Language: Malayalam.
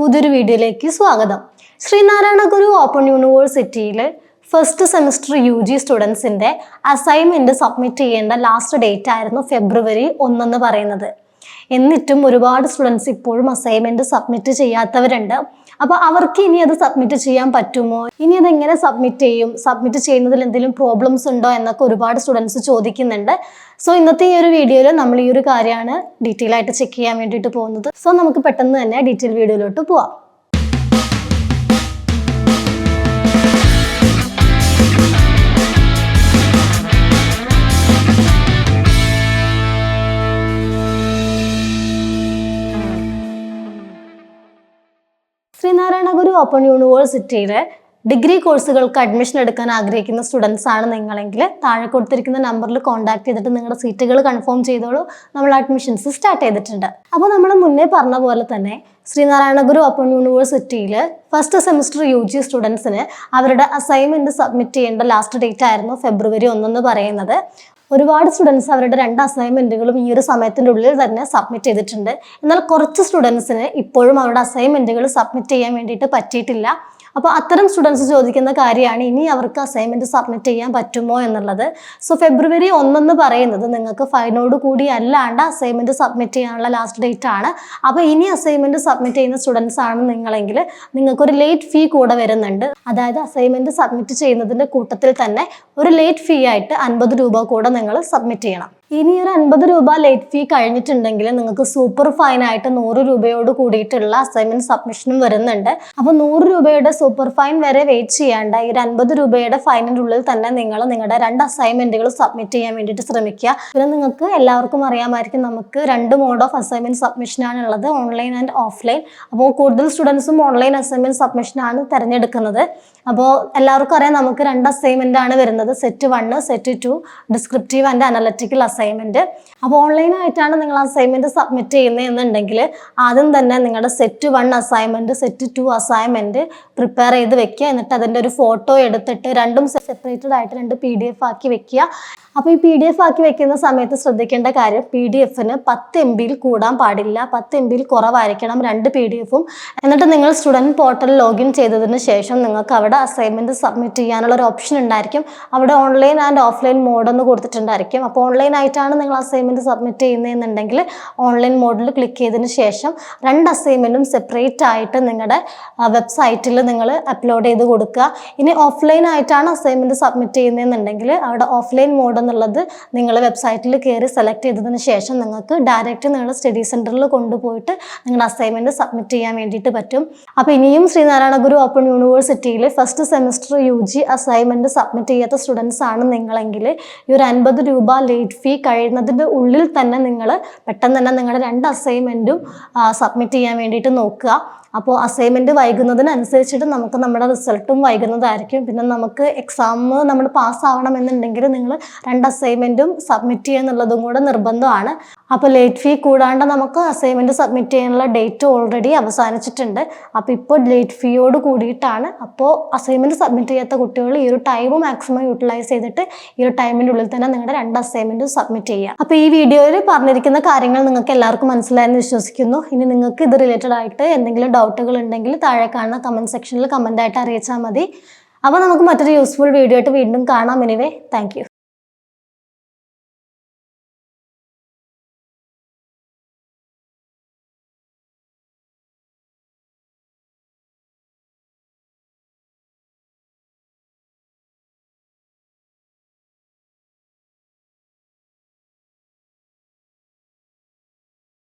പുതിയൊരു വീഡിയോയിലേക്ക് സ്വാഗതം. ശ്രീനാരായണ ഗുരു ഓപ്പൺ യൂണിവേഴ്സിറ്റിയിലെ ഫസ്റ്റ് സെമിസ്റ്റർ യു ജി സ്റ്റുഡൻസിന്റെ അസൈൻമെന്റ് സബ്മിറ്റ് ചെയ്യേണ്ട ലാസ്റ്റ് ഡേറ്റ് ആയിരുന്നു ഫെബ്രുവരി ഒന്നെന്ന് പറയുന്നത്. എന്നിട്ടും ഒരുപാട് സ്റ്റുഡൻസ് ഇപ്പോഴും അസൈൻമെന്റ് സബ്മിറ്റ് ചെയ്യാത്തവരുണ്ട്. അപ്പോൾ അവർക്ക് ഇനി അത് സബ്മിറ്റ് ചെയ്യാൻ പറ്റുമോ? ഇനി അത് എങ്ങനെ സബ്മിറ്റ് ചെയ്യും? സബ്മിറ്റ് ചെയ്യുന്നതിൽ എന്തെങ്കിലും പ്രോബ്ലംസ് ഉണ്ടോ എന്നൊക്കെ ഒരുപാട് സ്റ്റുഡൻസ് ചോദിക്കുന്നുണ്ട്. സോ ഇന്നത്തെ ഈ ഒരു വീഡിയോയിൽ നമ്മൾ ഈ ഒരു കാര്യമാണ് ഡീറ്റെയിൽ ആയിട്ട് ചെക്ക് ചെയ്യാൻ വേണ്ടിയിട്ട് പോകുന്നത്. സോ നമുക്ക് പെട്ടെന്ന് തന്നെ ഡീറ്റെയിൽ വീഡിയോയിലോട്ട് പോവാം. ഓപ്പൺ യൂണിവേഴ്സിറ്റിയിലെ ഡിഗ്രി കോഴ്സുകൾക്ക് അഡ്മിഷൻ എടുക്കാൻ ആഗ്രഹിക്കുന്ന സ്റ്റുഡൻസ് ആണ് നിങ്ങളെങ്കിൽ താഴെ കൊടുത്തിരിക്കുന്ന നമ്പറിൽ കോൺടാക്ട് ചെയ്തിട്ട് നിങ്ങളുടെ സീറ്റുകൾ കൺഫേം ചെയ്തോളൂ. നമ്മൾ അഡ്മിഷൻസ് സ്റ്റാർട്ട് ചെയ്തിട്ടുണ്ട്. അപ്പോൾ നമ്മൾ മുന്നേ പറഞ്ഞ പോലെ തന്നെ ശ്രീനാരായണ ഗുരു ഓപ്പൺ യൂണിവേഴ്സിറ്റിയിൽ ഫസ്റ്റ് സെമിസ്റ്റർ യു ജി സ്റ്റുഡൻസിന് അവരുടെ അസൈൻമെന്റ് സബ്മിറ്റ് ചെയ്യേണ്ട ലാസ്റ്റ് ഡേറ്റ് ആയിരുന്നു ഫെബ്രുവരി ഒന്നെന്ന് പറയുന്നത്. ഒരുപാട് സ്റ്റുഡൻസ് അവരുടെ രണ്ട് അസൈൻമെന്റുകളും ഈ ഒരു സമയത്തിന്റെ ഉള്ളിൽ തന്നെ സബ്മിറ്റ് ചെയ്തിട്ടുണ്ട്. എന്നാൽ കുറച്ച് സ്റ്റുഡൻസിന് ഇപ്പോഴും അവരുടെ അസൈൻമെന്റുകൾ സബ്മിറ്റ് ചെയ്യാൻ വേണ്ടിയിട്ട് പറ്റിയിട്ടില്ല. അപ്പോൾ അത്തരം സ്റ്റുഡൻസ് ചോദിക്കുന്ന കാര്യമാണ് ഇനി അവർക്ക് അസൈൻമെന്റ് സബ്മിറ്റ് ചെയ്യാൻ പറ്റുമോ എന്നുള്ളത്. സോ ഫെബ്രുവരി ഒന്നെന്ന് പറയുന്നത് നിങ്ങൾക്ക് ഫൈനോട് കൂടി അല്ലാണ്ട് അസൈൻമെന്റ് സബ്മിറ്റ് ചെയ്യാനുള്ള ലാസ്റ്റ് ഡേറ്റ് ആണ്. അപ്പോൾ ഇനി അസൈൻമെന്റ് സബ്മിറ്റ് ചെയ്യുന്ന സ്റ്റുഡൻസ് ആണ് നിങ്ങളെങ്കിൽ നിങ്ങൾക്കൊരു ലേറ്റ് ഫീ കൂടെ വരുന്നുണ്ട്. അതായത് അസൈൻമെന്റ് സബ്മിറ്റ് ചെയ്യുന്നതിന്റെ കൂട്ടത്തിൽ തന്നെ ഒരു ലേറ്റ് ഫീ ആയിട്ട് അൻപത് രൂപ കൂടെ നിങ്ങൾ സബ്മിറ്റ് ചെയ്യണം. ഇനി ഒരു അൻപത് രൂപ ലേറ്റ് ഫീ കഴിഞ്ഞിട്ടുണ്ടെങ്കിൽ നിങ്ങൾക്ക് സൂപ്പർ ഫൈൻ ആയിട്ട് നൂറ് രൂപയോട് കൂടിയിട്ടുള്ള അസൈൻമെന്റ് സബ്മിഷനും വരുന്നുണ്ട്. അപ്പോൾ നൂറ് രൂപയുടെ സൂപ്പർ ഫൈൻ വരെ വെയിറ്റ് ചെയ്യാണ്ട് ഈ ഒരു അൻപത് രൂപയുടെ ഫൈനിന്റെ ഉള്ളിൽ തന്നെ നിങ്ങൾ നിങ്ങളുടെ രണ്ട് അസൈൻമെന്റുകൾ സബ്മിറ്റ് ചെയ്യാൻ വേണ്ടിയിട്ട് ശ്രമിക്കുക. പിന്നെ നിങ്ങൾക്ക് എല്ലാവർക്കും അറിയാമായിരിക്കും നമുക്ക് രണ്ട് മോഡ് ഓഫ് അസൈൻമെന്റ് സബ്മിഷൻ ആണ് ഉള്ളത് ഓൺലൈൻ ആൻഡ് ഓഫ്ലൈൻ അപ്പോൾ കൂടുതൽ സ്റ്റുഡൻസും ഓൺലൈൻ അസൈൻമെന്റ് സബ്മിഷൻ ആണ് തിരഞ്ഞെടുക്കുന്നത്. അപ്പോൾ എല്ലാവർക്കും അറിയാം നമുക്ക് രണ്ട് അസൈൻമെന്റ് ആണ് വരുന്നത് set one set two descriptive and analytical assignment അപ്പോൾ ഓൺലൈനായിട്ടാണ് നിങ്ങൾ അസൈൻമെന്റ് സബ്മിറ്റ് ചെയ്യുന്നത് എന്നുണ്ടെങ്കിൽ ആദ്യം തന്നെ നിങ്ങളുടെ set one assignment set two assignment prepare ചെയ്ത് വെക്കുക. എന്നിട്ട് അതിന്റെ ഒരു ഫോട്ടോ എടുത്തിട്ട് രണ്ടും സെപ്പറേറ്റഡ് ആയിട്ട് രണ്ട് പി ഡി എഫ് ആക്കി വെക്കുക. അപ്പോൾ ഈ പി ഡി എഫ് ആക്കി വെക്കുന്ന സമയത്ത് ശ്രദ്ധിക്കേണ്ട കാര്യം പി ഡി എഫിന് പത്ത് എം ബിയിൽ കൂടാൻ പാടില്ല. പത്ത് എം ബിയിൽ കുറവായിരിക്കണം രണ്ട് പി ഡി എഫും എന്നിട്ട് നിങ്ങൾ സ്റ്റുഡന്റ് പോർട്ടൽ ലോഗിൻ ചെയ്തതിന് ശേഷം നിങ്ങൾക്ക് അവിടെ അസൈൻമെന്റ് സബ്മിറ്റ് ചെയ്യാനുള്ള ഒരു ഓപ്ഷൻ ഉണ്ടായിരിക്കും. അവിടെ ഓൺലൈൻ ആൻഡ് ഓഫ്ലൈൻ മോഡ് എന്ന് കൊടുത്തിട്ടുണ്ടായിരിക്കും. അപ്പോൾ ഓൺലൈൻ ആയിട്ടാണ് നിങ്ങൾ അസൈൻമെന്റ് സബ്മിറ്റ് ചെയ്യുന്നതെന്നുണ്ടെങ്കിൽ ഓൺലൈൻ മോഡിൽ ക്ലിക്ക് ചെയ്തതിന് ശേഷം രണ്ട് അസൈൻമെന്റും സെപ്പറേറ്റ് ആയിട്ട് നിങ്ങളുടെ വെബ്സൈറ്റിൽ നിങ്ങൾ അപ്ലോഡ് ചെയ്ത് കൊടുക്കുക. ഇനി ഓഫ്ലൈൻ ആയിട്ടാണ് അസൈൻമെന്റ് സബ്മിറ്റ് ചെയ്യുന്നതെന്നുണ്ടെങ്കിൽ അവിടെ ഓഫ്ലൈൻ മോഡ് എന്നുള്ളത് നിങ്ങൾ വെബ്സൈറ്റിൽ കയറി സെലക്ട് ചെയ്തതിന് ശേഷം നിങ്ങൾക്ക് ഡയറക്റ്റ് നിങ്ങളുടെ സ്റ്റഡി സെന്ററിൽ കൊണ്ടുപോയിട്ട് നിങ്ങളുടെ അസൈൻമെന്റ് സബ്മിറ്റ് ചെയ്യാൻ വേണ്ടിയിട്ട് പറ്റും. അപ്പോൾ ഇനിയും ശ്രീനാരായണ ഗുരു ഓപ്പൺ യൂണിവേഴ്സിറ്റിയിൽ first semester U G assignment submit ചെയ്യാത്ത സ്റ്റുഡൻസ് ആണ് നിങ്ങളെങ്കിൽ ഈ ഒരു അൻപത് രൂപ ലേറ്റ് ഫീ കഴിയുന്നതിന്റെ ഉള്ളിൽ തന്നെ നിങ്ങൾ പെട്ടെന്ന് തന്നെ നിങ്ങളുടെ രണ്ട് അസൈൻമെന്റും സബ്മിറ്റ് ചെയ്യാൻ വേണ്ടിയിട്ട് നോക്കുക. അപ്പോൾ അസൈൻമെന്റ് വൈകുന്നതിനനുസരിച്ചിട്ട് നമുക്ക് നമ്മുടെ റിസൾട്ടും വൈകുന്നതായിരിക്കും. പിന്നെ നമുക്ക് എക്സാം നമ്മൾ പാസ്സാവണമെന്നുണ്ടെങ്കിൽ നിങ്ങൾ രണ്ട് അസൈൻമെന്റും സബ്മിറ്റ് ചെയ്യുക എന്നുള്ളതും കൂടെ നിർബന്ധമാണ്. അപ്പോൾ ലേറ്റ് ഫീ കൂടാണ്ട് നമുക്ക് അസൈൻമെന്റ് സബ്മിറ്റ് ചെയ്യാനുള്ള ഡേറ്റ് ഓൾറെഡി അവസാനിച്ചിട്ടുണ്ട്. അപ്പോൾ ഇപ്പോൾ ലേറ്റ് ഫീയോട് കൂടിയിട്ടാണ് അപ്പോൾ അസൈൻമെന്റ് സബ്മിറ്റ് ചെയ്യാത്ത കുട്ടികൾ ഈ ഒരു ടൈം മാക്സിമം യൂട്ടിലൈസ് ചെയ്തിട്ട് ഈ ഒരു ടൈമിന്റെ ഉള്ളിൽ തന്നെ നിങ്ങളുടെ രണ്ട് അസൈൻമെന്റ് സബ്മിറ്റ് ചെയ്യുക. അപ്പോൾ ഈ വീഡിയോയിൽ പറഞ്ഞിരിക്കുന്ന കാര്യങ്ങൾ നിങ്ങൾക്ക് എല്ലാവർക്കും മനസ്സിലായെന്ന് വിശ്വസിക്കുന്നു. ഇനി നിങ്ങൾക്ക് ഇത് റിലേറ്റഡ് ആയിട്ട് എന്തെങ്കിലും ഡൗട്ടുകൾ ഉണ്ടെങ്കിൽ താഴെ കാണുന്ന കമന്റ് സെക്ഷനിൽ കമന്റ് ആയിട്ട് അറിയിച്ചാൽ മതി. അപ്പോൾ നമുക്ക് മറ്റൊരു യൂസ്ഫുൾ വീഡിയോ ആയിട്ട് വീണ്ടും കാണാം. Anyway thank